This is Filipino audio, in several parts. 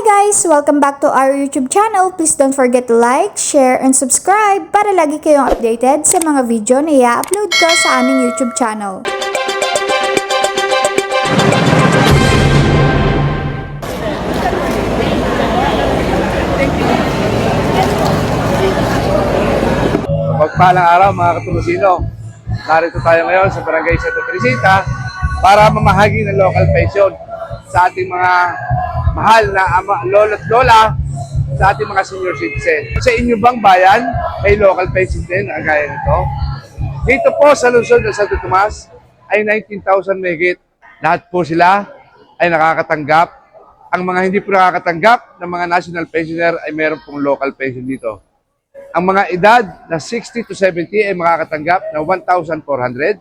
guys! Welcome back to our YouTube channel. Please don't forget to like, share, and subscribe para lagi kayong updated sa mga video na i-upload ko sa aming YouTube channel. Pagpalang araw mga katumusino. Narito tayo ngayon sa Barangay Santa Teresita para mamahagi ng local pension sa ating mga mahal na ama, lolo at lola sa ating mga senior citizen. Sa inyo bang bayan, may local pension din ang gaya nito? Dito po sa lungsod ng Santo Tomas ay 19,000 megit. Lahat po sila ay nakakatanggap. Ang mga hindi po nakakatanggap ng mga national pensioner ay meron pong local pension dito. Ang mga edad na 60 to 70 ay makakatanggap ng 1,400.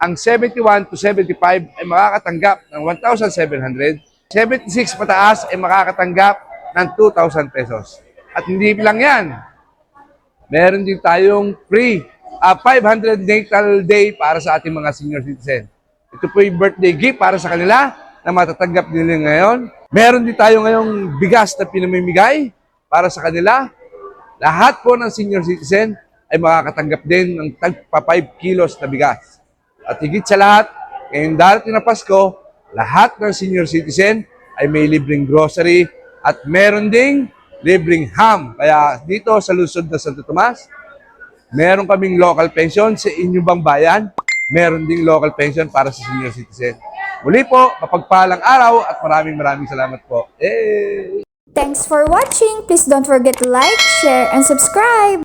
Ang 71 to 75 ay makakatanggap ng 1,700. 76 pataas ay makakatanggap ng 2,000 pesos. At hindi lang yan. Meron din tayong free ah, 500 natal day para sa ating mga senior citizen. Ito po yung birthday gift para sa kanila na matatanggap nila ngayon. Meron din tayo ngayong bigas na pinamimigay para sa kanila lahat po ng senior citizen ay makakatanggap din ng tagpa 5 kilos na bigas. At higit sa lahat, ngayong darating na Pasko, lahat ng senior citizen ay may libreng grocery at meron ding libreng ham. Kaya dito sa Luzon na Santo Tomas, meron kaming local pension sa inyong bang bayan. Meron ding local pension para sa senior citizen. Muli po, mapagpalang araw at maraming maraming salamat po. Eh! Thanks for watching! Please don't forget to like, share, and subscribe!